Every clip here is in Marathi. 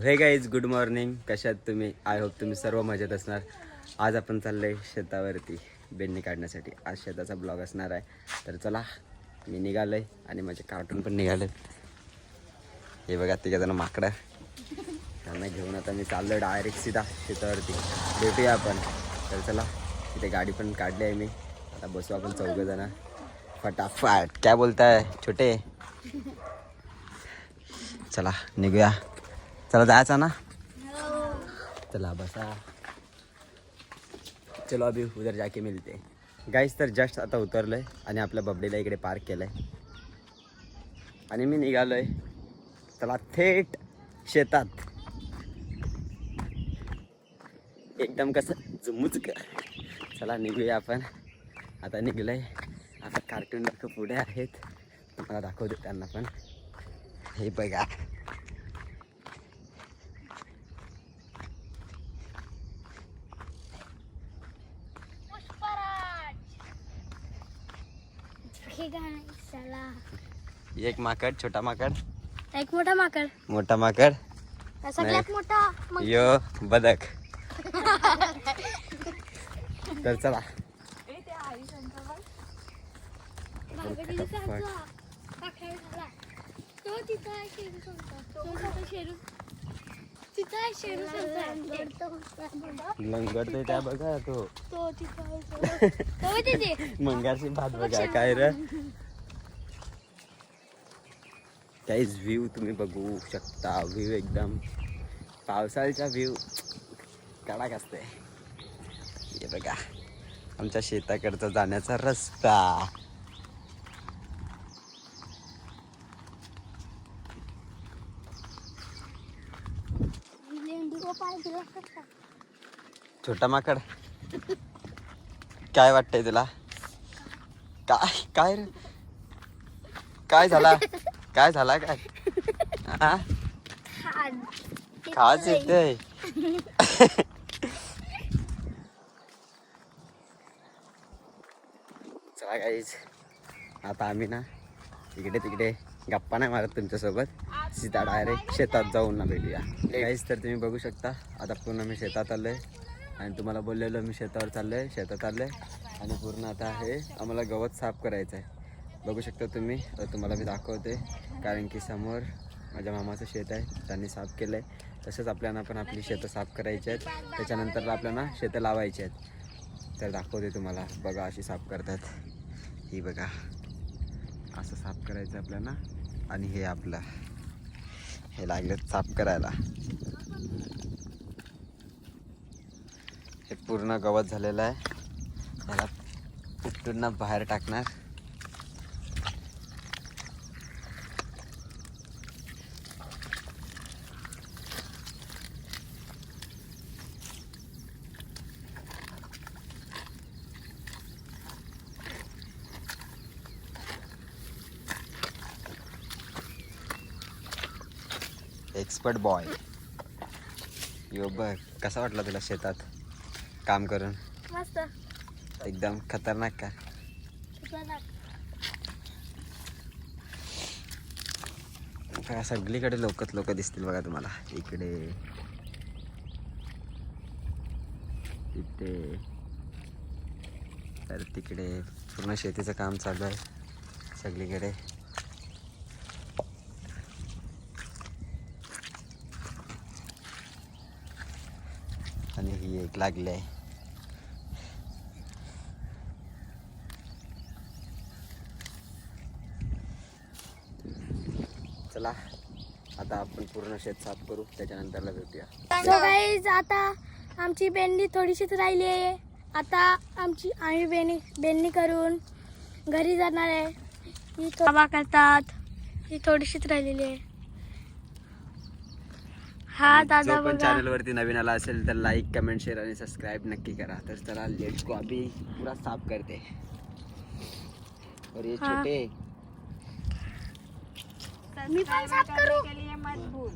हे गाईज गुड मॉर्निंग कशात तुम्ही? आय होप तुम्ही सर्व मजेत असणार. आज आपण चाललोय शेतावरती बेंडणी काढण्यासाठी. आज शेताचा ब्लॉग असणार आहे. तर चला मी निघालोय आणि माझे कार्टून पण निघाले हे बघा तिघ माकडं. त्यांना घेऊन आता मी चाललोय डायरेक्ट सीधा शेतावरती. भेटूया आपण. तर चला तिथे गाडी पण काढली आहे मी. आता बसू आपण चौघ जण. फटाफट. काय बोलताय छोटे? चला निघूया. चला जायचं ना? चला बसा. चलो अभी उधर जाके मिलते. गाईस तर जस्ट आता उतरलोय आणि आपल्या बबडीला इकडे पार्क केलंय. आणि मी निघालोय. चला थेट शेतात. एकदम कसं झुमुचक चला निघूया आपण. आता निघलोय. आता कार्टून लोक पुढे आहेत. तुम्हाला दाखवतो त्यांना पण. हे बघा. एक माकड छोटा माकड. एक मोठा माकड. मोठा माकड. सगळ्यात मोठा मग. यो बदक. तर चला. झाला. तिथं शेरू. तो तिथं शेरू तिथं आहे शेरू संपला. लंगडतोय त्या बघा तो. तो तो. तो मंगारची भात बघा काय र? काहीच व्ह्यू तुम्ही बघू शकता. व्ह्यू एकदम पावसाळ्याचा व्ह्यू कडक असते. हे बघा आमच्या शेताकडचा जाण्याचा रस्ता. छोटा माकड. काय वाटतंय तुला? काय काय रे? काय झाला? काय झाला काय? हा खाड. खास चला काहीच आता आम्ही ना इकडे तिकडे गप्पा नाही मारत तुमच्यासोबत. सीधा डायरेक्ट शेतात जाऊन ना भेटूया काहीच तर तुम्ही बघू शकता आता पूर्ण मी शेतात आलोय. आणि तुम्हाला बोललेलो मी शेतावर चाललोय शेतात आलोय. आणि पूर्ण आता हे आम्हाला गवत साफ करायचं आहे बघू शकता तुम्ही आता तुम्हाला मी दाखवते. कारण की समोर माझ्या मामाचं शेत आहे त्यांनी साफ केलं आहे तसंच आपल्याला पण आपली शेतं साफ करायची आहेत. त्याच्यानंतर आपल्याला शेतं लावायची आहेत. तर दाखवते तुम्हाला बघा अशी साफ करतात. ही बघा. असं साफ करायचं आपल्याला. आणि हे आपलं हे लागलं साफ करायला. हे पूर्ण गवत झालेलं आहे. त्याला उपटून बाहेर टाकणार. एक्सपर्ट बॉय यो बघ कसा वाटला तुला शेतात? काम करून? मस्त. एकदम खतरनाक का? बघा. सगळीकडे लोकच लोक दिसतील बघा तुम्हाला. इकडे. इथे. तर तिकडे पूर्ण शेतीचं काम चालू आहे सगळीकडे. आणि ही एक लागली आहे. चला आता आपण पूर्ण शेत साफ करू त्याच्यानंतरला भेटूया. आता आमची बेंडी थोडीशीच राहिली आहे. आता आमची आम्ही बेनी बेंडी करून घरी जाणार आहे. ही बाबा करतात. ही थोडीशीच राहिलेली आहे. हा दादा जो पण बघा. चॅनल वरती नवीन आला असेल तर लाईक कमेंट शेअर आणि सबस्क्राईब नक्की करा. तर चला लेट्स गो अभी पूरा साफ करते. और ये हाँ. छोटे. मी पण साफ करू.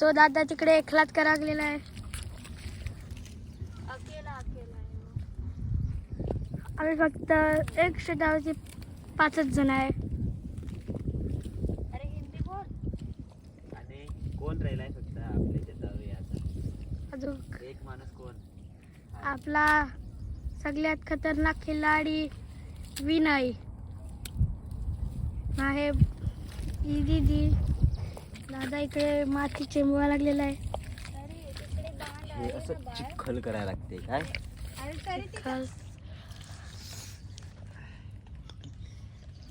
तो दादा तिकडे एकलाच करा गेलेला आहे. आम्ही फक्त एक शेतावरती पाचच जण आहे आणि कोण राहिलाय फक्त आपले शेतावर एक माणूस कोण? आपला सगळ्यात खतरनाक खिलाडी विनय. आहे दीदी दादा इकडे माती चेंबवा लागलेला आहे. असं चिखल करायला लागते काय?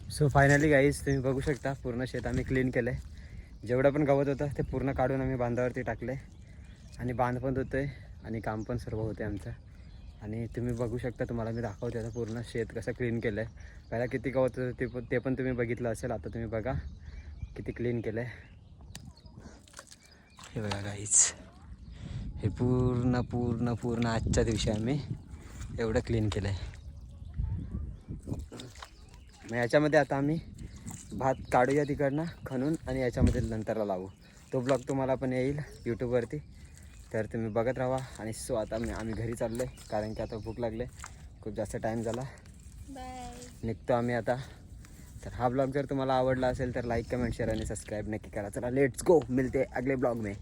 सो फायनली गाईज तुम्ही बघू शकता पूर्ण शेत आम्ही क्लीन केलं आहे जेवढं पण गवत होतं ते पूर्ण काढून आम्ही बांधावरती टाकले आणि बांध पण होतं आहे आणि काम पण सर्व होते आमचं. आणि तुम्ही बघू शकता तुम्हाला मी दाखवते आता पूर्ण शेत कसं क्लीन केलं आहे पहिला किती गवत होतं ते पण ते पण तुम्ही बघितलं असेल आता तुम्ही बघा किती क्लीन केलं आहे हे बघा गाईज हे पूर्ण पूर्ण पूर्ण आजच्या दिवशी आम्ही एवढं क्लीन केलं आहे मग याच्यामध्ये आता आम्ही भात काढूया तिकडनं खणून आणि याच्यामध्ये नंतरला लावू. तो ब्लॉग तुम्हाला पण येईल यूट्यूबवरती तर तुम्ही बघत राहा आणि सो आता मी आम्ही घरी चाललो आहे कारण की आता भूक लागले. खूप जास्त टाईम झाला. निघतो आम्ही आता. तर हा ब्लॉग जर तुम्हाला आवडला असेल तर लाईक कमेंट शेअर आणि सबस्क्राईब नक्की करा. चला लेट्स गो मिलते अगले ब्लॉग में.